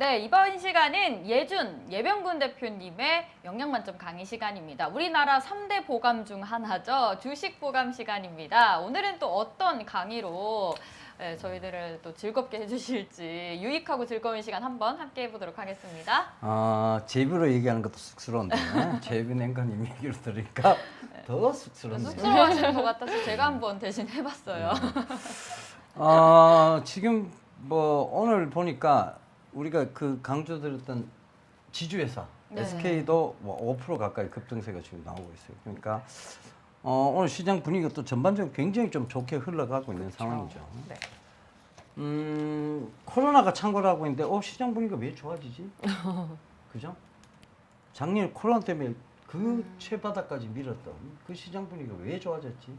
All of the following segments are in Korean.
네, 이번 시간은 예준 예병군 대표님의 영양 만점 강의 시간입니다. 우리나라 3대 보감 중 하나죠. 주식 보감 시간입니다. 오늘은 또 어떤 강의로 네, 저희들을 또 즐겁게 해주실지 유익하고 즐거운 시간 한번 함께 해보도록 하겠습니다. 아, 제비로 얘기하는 것도 쑥스러운데 제비 냉간님 얘기를 들으니까 더 쑥스럽네요. 쑥스러워하시는 것 같아서 제가 한번 대신 해봤어요. 아, 지금 뭐 오늘 보니까 우리가 그 강조드렸던 지주회사 네. SK도 뭐 5% 가까이 급등세가 지금 나오고 있어요. 그러니까 어, 오늘 시장 분위기가 또 전반적으로 굉장히 좀 좋게 흘러가고 있는 상황이죠. 네. 음, 코로나가 창궐 하고 있는데 어 시장 분위기가 왜 좋아지지? 그죠? 작년 코로나 때문에 그 최바닥까지 밀었던 그 시장 분위기가 왜 좋아졌지?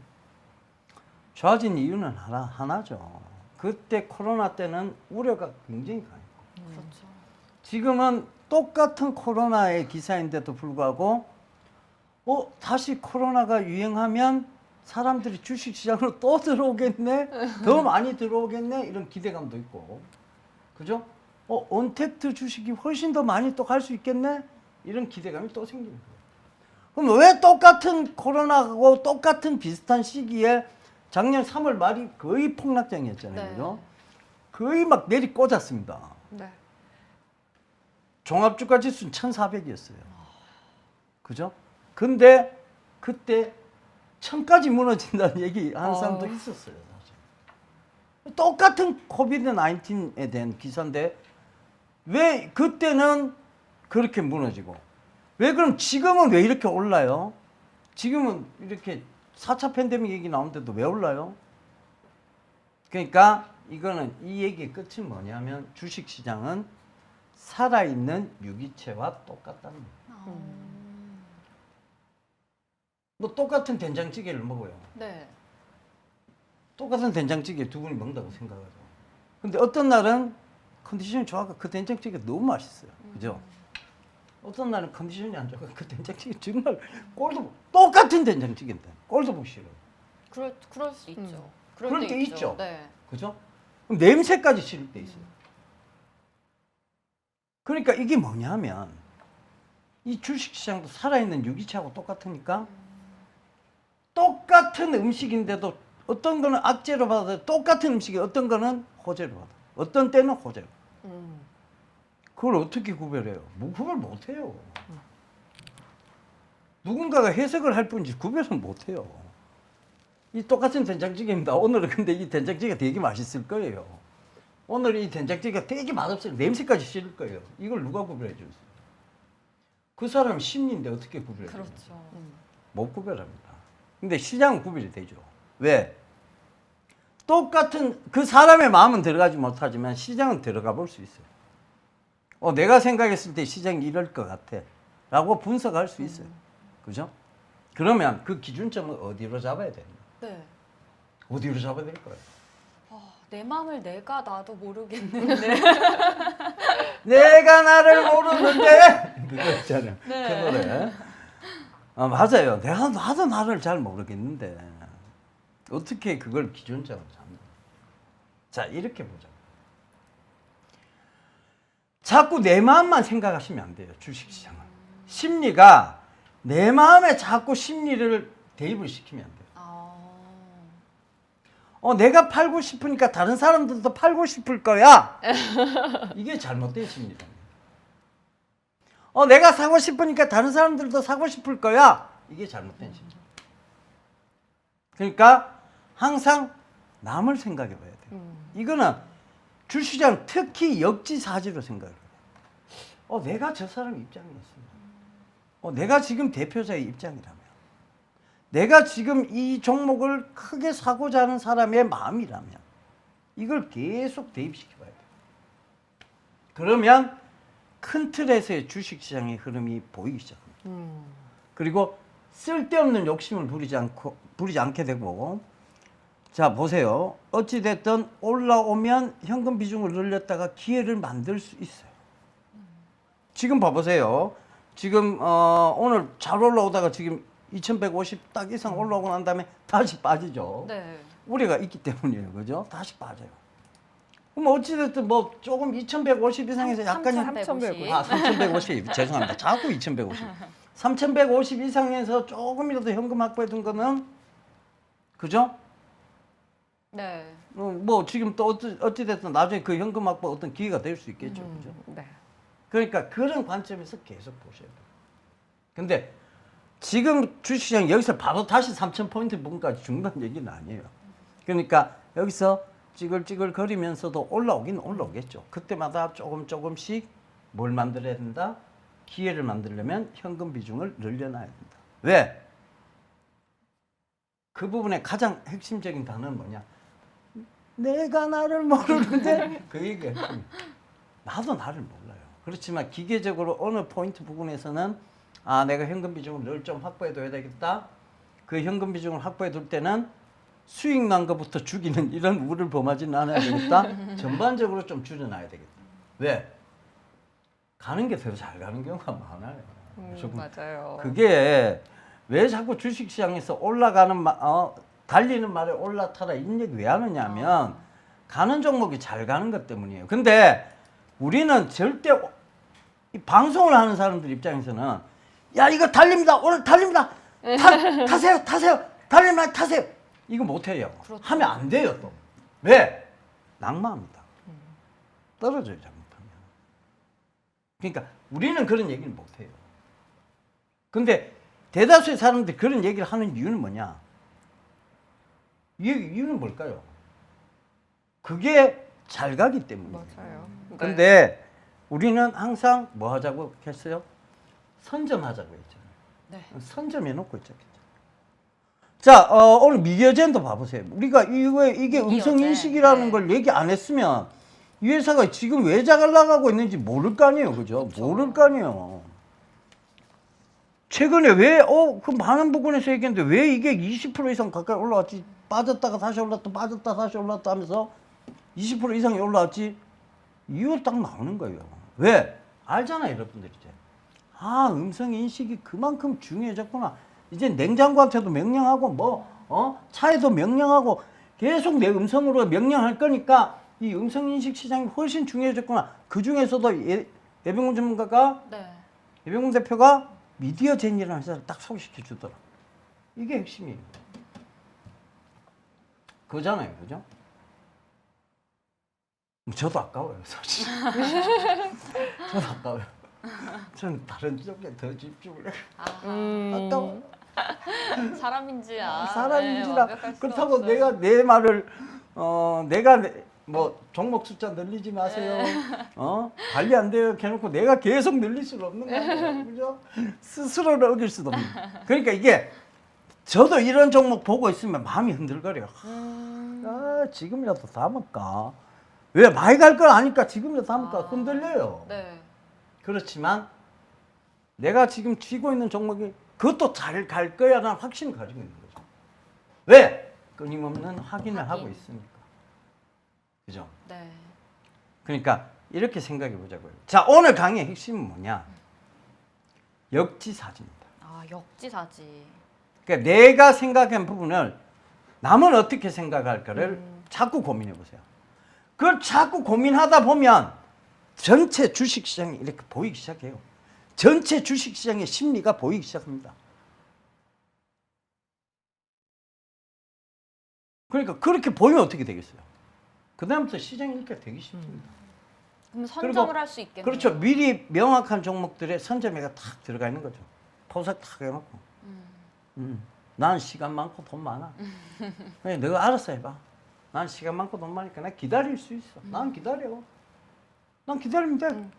좋아진 이유는 하나 하나죠. 그때 코로나 때는 우려가 굉장히 강했고 그렇죠. 지금은 똑같은 코로나의 기사인데도 불구하고 어 다시 코로나가 유행하면 사람들이 주식 시장으로 또 들어오겠네? 더 많이 들어오겠네? 이런 기대감도 있고. 그죠? 어 언택트 주식이 훨씬 더 많이 또 갈 수 있겠네? 이런 기대감이 또 생기는 거예요 그럼 왜 똑같은 코로나하고 똑같은 비슷한 시기에 작년 3월 말이 거의 폭락장이었잖아요. 네. 그죠? 거의 막 내리 꽂았습니다 네. 종합주가 지수는 1,400이었어요. 그죠? 근데 그때 천까지 무너진다는 얘기 한 어. 사람도 있었어요. 사실. 똑같은 코비드 19에 대한 기사인데 왜 그때는 그렇게 무너지고 왜 그럼 지금은 왜 이렇게 올라요? 지금은 이렇게 4차 팬데믹 얘기 나오는데도 왜 올라요? 그러니까 이거는 이 얘기의 끝은 뭐냐면 주식 시장은 살아있는 유기체와 똑같다는 거예요. 뭐 똑같은 된장찌개를 먹어요. 네. 똑같은 된장찌개 두 분이 먹는다고 생각하죠. 근데 어떤 날은 컨디션이 좋아가 그 된장찌개 너무 맛있어요. 그죠? 어떤 날은 컨디션이 안 좋아가 그 된장찌개 정말 꼴도 보- 똑같은 된장찌개인데 꼴도 보기 싫어요. 그럴, 그럴 수 있죠. 그럴 때 때 있죠. 네. 그죠? 그럼 냄새까지 싫을 때 있어요. 그러니까 이게 뭐냐면 이 주식시장도 살아있는 유기체하고 똑같으니까 똑같은 음식인데도 어떤 거는 악재로 받아도 똑같은 음식이 어떤 거는 호재로 받아. 어떤 때는 호재로. 그걸 어떻게 구별해요? 뭐 구별 못해요. 누군가가 해석을 할 뿐이지 구별은 못해요. 이 똑같은 된장찌개입니다. 오늘은 근데 이 된장찌개가 되게 맛있을 거예요. 오늘 이 된장찌개가 되게 맛없어요. 냄새까지 싫을 거예요. 이걸 누가 구별해 있어요? 그 사람 심리인데 어떻게 구별해 줘요? 그렇죠. 못 구별합니다. 근데 시장은 구별이 되죠. 왜? 똑같은 그 사람의 마음은 들어가지 못하지만 시장은 들어가 볼 수 있어요. 어, 내가 생각했을 때 시장이 이럴 것 같아. 라고 분석할 수 있어요. 그죠? 그러면 그 기준점을 어디로 잡아야 됩니까? 네. 어디로 잡아야 될 거예요? 아, 내 마음을 내가 나도 모르겠는데. 내가 나를 모르는데 그거 있잖아요. 네. 그 노래. 아 맞아요. 내가 나도 나를 잘 모르겠는데 어떻게 그걸 기준점으로 잡는? 자 이렇게 보자. 자꾸 내 마음만 생각하시면 안 돼요. 주식시장은 심리가 내 마음에 자꾸 심리를 대입을 시키면 안 돼요. 아. 어, 내가 팔고 싶으니까 다른 사람들도 팔고 싶을 거야. 이게 잘못된 심리입니다. 어, 내가 사고 싶으니까 다른 사람들도 사고 싶을 거야. 이게 잘못된 심리. 그러니까 항상 남을 생각해 봐야 돼요. 이거는 주시장 특히 역지사지로 생각을 해요. 어, 내가 저 사람 입장이었습니다. 어, 내가 지금 대표자의 입장이라면. 내가 지금 이 종목을 크게 사고자 하는 사람의 마음이라면 이걸 계속 대입시켜 봐야 돼요. 그러면 큰 틀에서의 주식시장의 흐름이 보이기 시작합니다. 그리고 쓸데없는 욕심을 부리지 않고 부리지 않게 되고 자 보세요. 어찌 됐든 올라오면 현금 비중을 늘렸다가 기회를 만들 수 있어요. 지금 봐보세요. 지금 어, 오늘 잘 올라오다가 지금 2,150 딱 이상 올라오고 난 다음에 다시 빠지죠. 네. 우려가 있기 때문이에요. 그죠? 다시 빠져요. 그럼 어찌됐든 뭐 조금 2,150 이상에서 약간 3,150. 아 3,150 죄송합니다. 자꾸 2,150. 3,150 이상에서 조금이라도 현금 확보해 둔 거는 그죠? 네. 어, 뭐 지금 또 어찌, 어찌됐든 나중에 그 현금 확보 어떤 기회가 될 수 있겠죠. 그죠? 음, 네. 그러니까 그런 관점에서 계속 보셔야 돼요. 근데 지금 주식시장 여기서 바로 다시 3,000포인트 부분까지 죽는다는 얘기는 아니에요. 그러니까 여기서 찌글찌글 거리면서도 올라오긴 올라오겠죠. 그때마다 조금 조금씩 뭘 만들어야 된다? 기회를 만들려면 현금 비중을 늘려놔야 된다. 왜? 그 부분의 가장 핵심적인 단어는 뭐냐? 내가 나를 모르는데 그 얘기예요. 나도 나를 몰라요. 그렇지만 기계적으로 어느 포인트 부분에서는 아 내가 현금 비중을 늘 좀 확보해 둬야 되겠다. 그 현금 비중을 확보해 둘 때는 수익 난 것부터 죽이는 이런 우를 범하지는 않아야 되겠다. 전반적으로 좀 줄여놔야 되겠다. 왜? 가는 게 더 잘 가는 경우가 많아요. 음, 맞아요. 그게 왜 자꾸 주식시장에서 올라가는 마, 어, 달리는 말에 올라타라 이런 얘기 왜 하느냐면 가는 종목이 잘 가는 것 때문이에요. 근데 우리는 절대 오- 이 방송을 하는 사람들 입장에서는 야 이거 달립니다 오늘 달립니다 타, 타세요 타세요 달립니다 타세요 이거 못해요. 그렇죠. 하면 안 돼요 또 왜? 낙마합니다. 떨어져요 잘못하면. 그러니까 우리는 그런 얘기를 못해요. 근데 대다수의 사람들이 그런 얘기를 하는 이유는 뭐냐? 이 이유는 뭘까요? 그게 잘 가기 때문이에요. 맞아요. 네. 근데 우리는 항상 뭐 하자고 했어요? 선점하자고 했잖아요. 네. 선점해 놓고 있잖아요. 자, 어, 오늘 미디어젠도 봐보세요. 우리가 이거 이게 미디어젠, 음성 인식이라는 네. 걸 얘기 안 했으면 이 회사가 지금 왜 잘 나가고 있는지 모를 거 아니에요, 그죠? 모를 거 아니에요. 최근에 왜, 어, 그 많은 부분에서 얘기했는데 왜 이게 20% 이상 가까이 올라왔지? 빠졌다가 다시 올랐다, 빠졌다, 다시 올랐다 하면서 20% 이상이 올라왔지? 이유가 딱 나오는 거예요. 왜? 알잖아요, 여러분들 이제. 아, 음성 인식이 그만큼 중요해졌구나. 이제 냉장고한테도 명령하고 뭐, 어? 차에도 명령하고 계속 내 음성으로 명령할 거니까 이 음성 인식 시장이 훨씬 중요해졌구나. 그 중에서도 예, 예병훈 전문가가 네. 예병훈 대표가 미디어 젠이라는 회사를 딱 소개시켜 주더라. 이게 핵심이에요. 그잖아요, 그죠? 뭐 저도 아까워요, 사실. 저도 아까워요. 저는 다른 쪽에 더 집중을 해. 아하. 음, 아까워. 사람인지야. 네, 사람인지라 완벽할 수는 그렇다고 없어요. 내가 내 말을 어 내가 내- 뭐 종목 숫자 늘리지 마세요. 어 관리 안 돼요. 해놓고 내가 계속 늘릴 수는 없는 거예요. 그죠? 스스로를 어길 수도 없는. 그러니까 이게 저도 이런 종목 보고 있으면 마음이 흔들거려. 음, 아 지금이라도 담을까? 왜 많이 갈 걸 아니까 지금이라도 담을까? 아. 흔들려요. 네. 그렇지만 내가 지금 쥐고 있는 종목이 그것도 잘 갈 거야 라는 확신을 가지고 있는 거죠. 왜? 끊임없는 확인을 하고. 있으니까. 그죠? 네. 그러니까 이렇게 생각해 보자고요. 자, 오늘 강의의 핵심은 뭐냐? 역지사지입니다. 아 역지사지. 그러니까 내가 생각한 부분을 남은 어떻게 생각할까를 음. 자꾸 고민해 보세요. 그걸 자꾸 고민하다 보면 전체 주식 시장이 이렇게 보이기 시작해요. 전체 주식 시장의 심리가 보이기 시작합니다. 그러니까 그렇게 보이면 어떻게 되겠어요? 그 다음부터 시장이 이렇게 되기 쉽습니다. 그럼 선정을 할 수 있겠네요. 그렇죠. 미리 명확한 종목들의 선점회가 탁 들어가 있는 거죠. 포석 탁 해놓고. 음. 음. 난 시간 많고 돈 많아. 그냥 너가 알아서 해봐. 난 시간 많고 돈 많으니까 난 기다릴 수 있어. 난 기다려. 난 기다리면 돼. 음.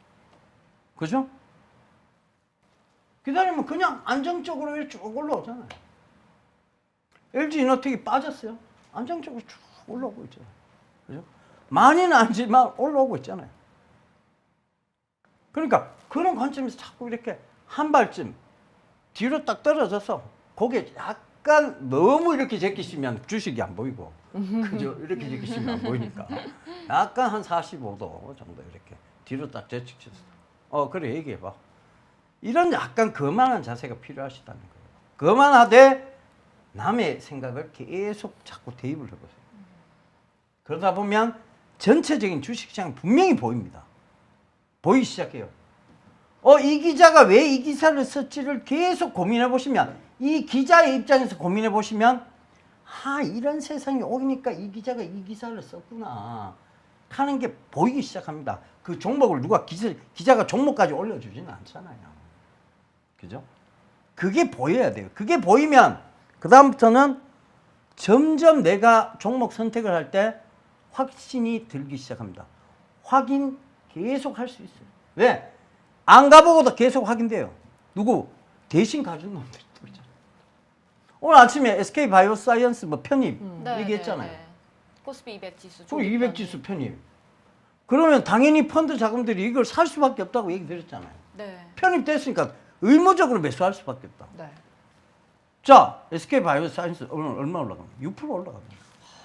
그죠? 기다리면 그냥 안정적으로 이렇게 쭉 올라오잖아요. LG 이노텍이 빠졌어요. 안정적으로 쭉 올라오고 있잖아요. 그죠? 많이는 아니지만 올라오고 있잖아요. 그러니까 그런 관점에서 자꾸 이렇게 한 발쯤 뒤로 딱 떨어져서 고개 약 간 너무 이렇게 제끼시면 주식이 안 보이고 그죠? 이렇게 제끼시면 안 보이니까 약간 한 45도 정도 이렇게 뒤로 딱 제치셔서 어 그래 얘기해 봐 이런 약간 거만한 자세가 필요하시다는 거예요 거만하되 남의 생각을 계속 자꾸 대입을 해보세요 그러다 보면 전체적인 주식시장 분명히 보입니다. 보이기 시작해요. 어, 이 기자가 왜 이 기사를 썼지를 계속 고민해 보시면 이 기자의 입장에서 고민해 보시면 아, 이런 세상이 오니까 이 기자가 이 기사를 썼구나. 하는 게 보이기 시작합니다. 그 종목을 누가 기자, 기자가 종목까지 올려주지는 않잖아요. 그죠? 그게 보여야 돼요. 그게 보이면 그 다음부터는 점점 내가 종목 선택을 할 때 확신이 들기 시작합니다. 확인 계속 할 수 있어요. 왜? 안 가보고도 계속 확인돼요. 누구? 대신 가준 있잖아요. 오늘 아침에 SK 바이오사이언스 뭐 편입 네, 얘기했잖아요. 네, 네. 코스피 200 지수. 그 200 지수 편입. 그러면 당연히 펀드 자금들이 이걸 살 수밖에 없다고 얘기 드렸잖아요. 네. 편입됐으니까 의무적으로 매수할 수밖에 없다. 네. 자, SK 바이오사이언스 오늘 얼마 올라갑니까? 6% 올라갑니다.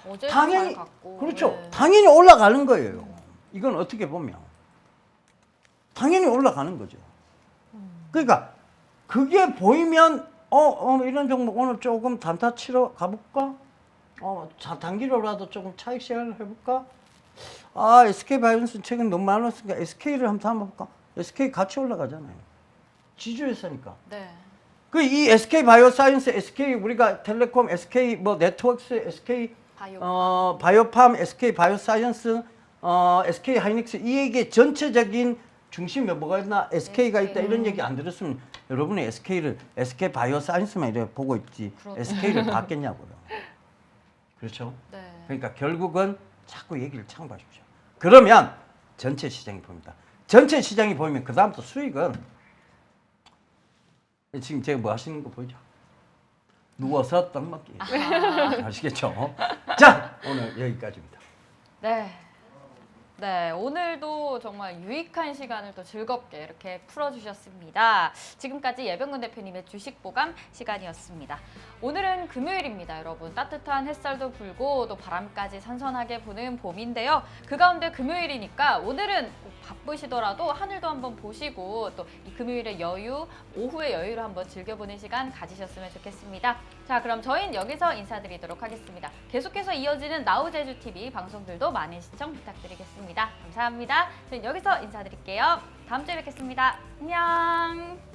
어제 당연히 잘 갔고. 그렇죠. 네. 당연히 올라가는 거예요. 이건 어떻게 보면 당연히 올라가는 거죠. 그러니까 그게 보이면 어, 어 이런 종목 오늘 조금 단타 치러 가볼까? 어, 자 단기로라도 조금 차익 시행을 해볼까? 아 SK 바이오스 최근 너무 많이 올랐으니까 SK를 한번 담아볼까? SK 같이 올라가잖아요. 지주회사니까. 네. 그 이 SK 바이오사이언스, SK 우리가 텔레콤, SK 뭐 네트워크스, SK 바이오. 어 바이오팜, SK 바이오사이언스, 어 SK 하이닉스 이게 전체적인 중심에 뭐가 있나 SK가 있다 이런 얘기 안 들었으면 여러분이 SK를 SK 바이오 사이언스만 이렇게 보고 있지 그렇죠. SK를 봤겠냐고요. 그렇죠? 네. 그러니까 결국은 자꾸 얘기를 참고하십시오. 그러면 전체 시장이 보입니다. 전체 시장이 보이면 그 다음부터 수익은 지금 제가 뭐 하시는 거 보이죠? 누워서 떡 먹기. 아시겠죠? 자, 오늘 여기까지입니다. 네. 네, 오늘도 정말 유익한 시간을 또 즐겁게 이렇게 풀어주셨습니다. 지금까지 예병근 대표님의 주식 보감 시간이었습니다. 오늘은 금요일입니다, 여러분. 따뜻한 햇살도 불고 또 바람까지 선선하게 부는 봄인데요. 그 가운데 금요일이니까 오늘은 꼭 바쁘시더라도 하늘도 한번 보시고 또 이 금요일의 여유, 오후의 여유를 한번 즐겨보는 시간 가지셨으면 좋겠습니다. 자, 그럼 저희는 여기서 인사드리도록 하겠습니다. 계속해서 이어지는 나우제주 TV 방송들도 많은 시청 부탁드리겠습니다. 감사합니다. 저는 여기서 인사드릴게요. 다음 주에 뵙겠습니다. 안녕.